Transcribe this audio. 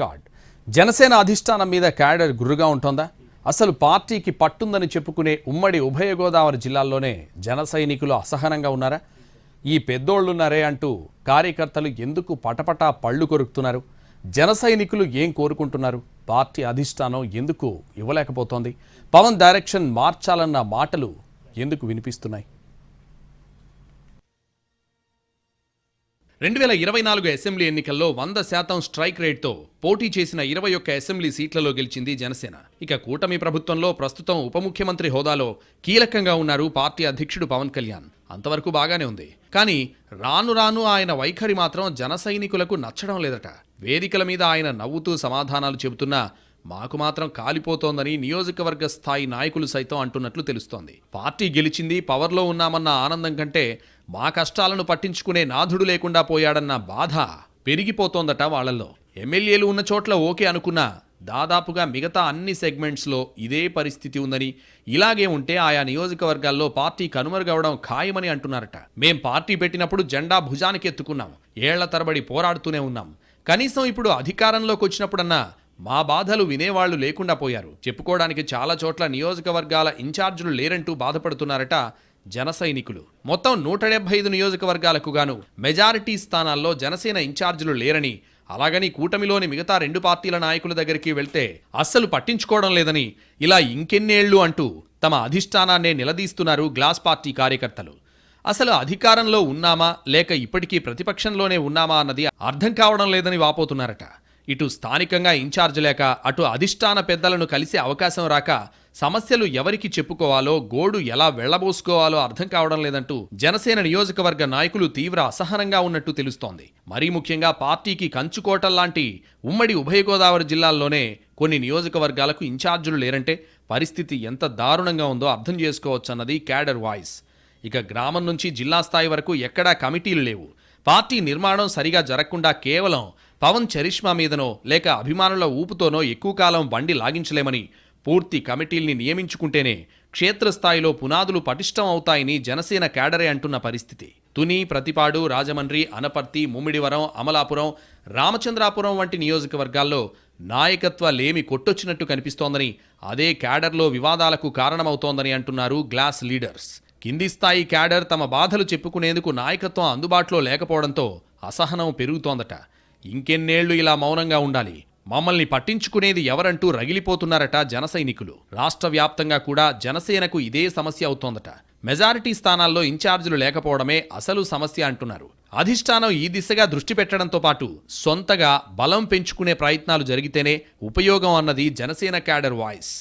Card Janasena అధిష్టానం మీద cadre గుర్రుగా ఉంటుందా? అసలు పార్టీకి పట్టుందని చెప్పుకునే ఉమ్మడి ఉభయ గోదావరి జిల్లాల్లోనే జన సైనికులు అసహనంగా ఉన్నారా? ఈ పెద్దోళ్ళున్నారే అంటూ కార్యకర్తలు ఎందుకు పటపటా పళ్ళు కొరుకుతున్నారు? జన సైనికులు ఏం కోరుకుంటున్నారు? పార్టీ అధిష్టానం ఎందుకు ఇవ్వలేకపోతోంది? పవన్ డైరెక్షన్ మార్చాలన్న మాటలు ఎందుకు వినిపిస్తున్నాయి? రెండు వేల ఇరవై నాలుగు అసెంబ్లీ ఎన్నికల్లో వంద శాతం స్ట్రైక్ రేట్తో పోటీ చేసిన ఇరవై ఒక్క అసెంబ్లీ సీట్లలో గెలిచింది జనసేన. ఇక కూటమి ప్రభుత్వంలో ప్రస్తుతం ఉప ముఖ్యమంత్రి హోదాలో కీలకంగా ఉన్నారు పార్టీ అధ్యక్షుడు పవన్ కళ్యాణ్. అంతవరకు బాగానే ఉంది. కానీ రాను రాను ఆయన వైఖరి మాత్రం జన సైనికులకు నచ్చడం లేదట. వేదికల మీద ఆయన నవ్వుతూ సమాధానాలు చెబుతున్నా మాకు మాత్రం కాలిపోతోందని నియోజకవర్గ స్థాయి నాయకులు సైతం అంటున్నట్లు తెలుస్తోంది. పార్టీ గెలిచింది పవర్లో ఉన్నామన్న ఆనందం కంటే మా కష్టాలను పట్టించుకునే నాథుడు లేకుండా పోయాడన్న బాధ పెరిగిపోతోందట వాళ్ళల్లో. ఎమ్మెల్యేలు ఉన్న చోట్ల ఓకే అనుకున్నా దాదాపుగా మిగతా అన్ని సెగ్మెంట్స్లో ఇదే పరిస్థితి ఉందని ఇలాగే ఉంటే ఆయా నియోజకవర్గాల్లో పార్టీ కనుమరుగవడం ఖాయమని అంటున్నారట. మేం పార్టీ పెట్టినప్పుడు జెండా భుజానికి ఎత్తుకున్నాం ఏళ్ళ తరబడి పోరాడుతూనే ఉన్నాం. కనీసం ఇప్పుడు అధికారంలోకి వచ్చినప్పుడన్నా మా బాధలు వినేవాళ్ళు లేకుండా పోయారు. చెప్పుకోవడానికి చాలా చోట్ల నియోజకవర్గాల ఇన్ఛార్జులు లేరంటూ బాధపడుతున్నారట జన సైనికులు. మొత్తం నూట డెబ్బై ఐదు నియోజకవర్గాలకు గాను మెజారిటీ స్థానాల్లో జనసేన ఇన్ఛార్జీలు లేరని అలాగని కూటమిలోని మిగతా రెండు పార్టీల నాయకుల దగ్గరికి వెళ్తే అస్సలు పట్టించుకోవడం లేదని ఇలా ఇంకెన్నేళ్ళు అంటూ తమ అధిష్టానాన్నే నిలదీస్తున్నారు గ్లాస్ పార్టీ కార్యకర్తలు. అసలు అధికారంలో ఉన్నామా లేక ఇప్పటికీ ప్రతిపక్షంలోనే ఉన్నామా అన్నది అర్థం కావడం లేదని వాపోతున్నారట. ఇటు స్థానికంగా ఇన్ఛార్జ్ లేక అటు అధిష్టాన పెద్దలను కలిసే అవకాశం రాక సమస్యలు ఎవరికి చెప్పుకోవాలో గోడు ఎలా వెళ్ళబోసుకోవాలో అర్థం కావడం లేదంటూ జనసేన నియోజకవర్గ నాయకులు తీవ్ర అసహనంగా ఉన్నట్టు తెలుస్తోంది. మరీ ముఖ్యంగా పార్టీకి కంచుకోటల్లాంటి ఉమ్మడి ఉభయ గోదావరి జిల్లాల్లోనే కొన్ని నియోజకవర్గాలకు ఇన్ఛార్జులు లేరంటే పరిస్థితి ఎంత దారుణంగా ఉందో అర్థం చేసుకోవచ్చన్నది క్యాడర్ వాయిస్. ఇక గ్రామం నుంచి జిల్లా స్థాయి వరకు ఎక్కడా కమిటీలు లేవు. పార్టీ నిర్మాణం సరిగా జరగకుండా కేవలం పవన్ చరిష్మా మీదనో లేక అభిమానుల ఊపుతోనో ఎక్కువ కాలం బండి లాగించలేమని పూర్తి కమిటీల్ని నియమించుకుంటేనే క్షేత్రస్థాయిలో పునాదులు పటిష్టం అవుతాయని జనసేన కేడరే అంటున్న పరిస్థితి. తుని ప్రతిపాడు రాజమండ్రి అనపర్తి ముమ్మిడివరం అమలాపురం రామచంద్రాపురం వంటి నియోజకవర్గాల్లో నాయకత్వ లేమి కొట్టొచ్చినట్టు కనిపిస్తోందని అదే క్యాడర్లో వివాదాలకు కారణమవుతోందని అంటున్నారు గ్లాస్ లీడర్స్. కింది స్థాయి క్యాడర్ తమ బాధలు చెప్పుకునేందుకు నాయకత్వం అందుబాటులో లేకపోవడంతో అసహనం పెరుగుతోందట. ఇంకెన్నేళ్ళు ఇలా మౌనంగా ఉండాలి. మమ్మల్ని పట్టించుకునేది ఎవరంటూ రగిలిపోతున్నారట జన సైనికులు. రాష్ట్ర వ్యాప్తంగా కూడా జనసేనకు ఇదే సమస్య అవుతోందట. మెజారిటీ స్థానాల్లో ఇన్ఛార్జీలు లేకపోవడమే అసలు సమస్య అంటున్నారు. అధిష్టానం ఈ దిశగా దృష్టి పెట్టడంతో పాటు సొంతగా బలం పెంచుకునే ప్రయత్నాలు జరిగితేనే ఉపయోగం అన్నది జనసేన క్యాడర్ వాయిస్.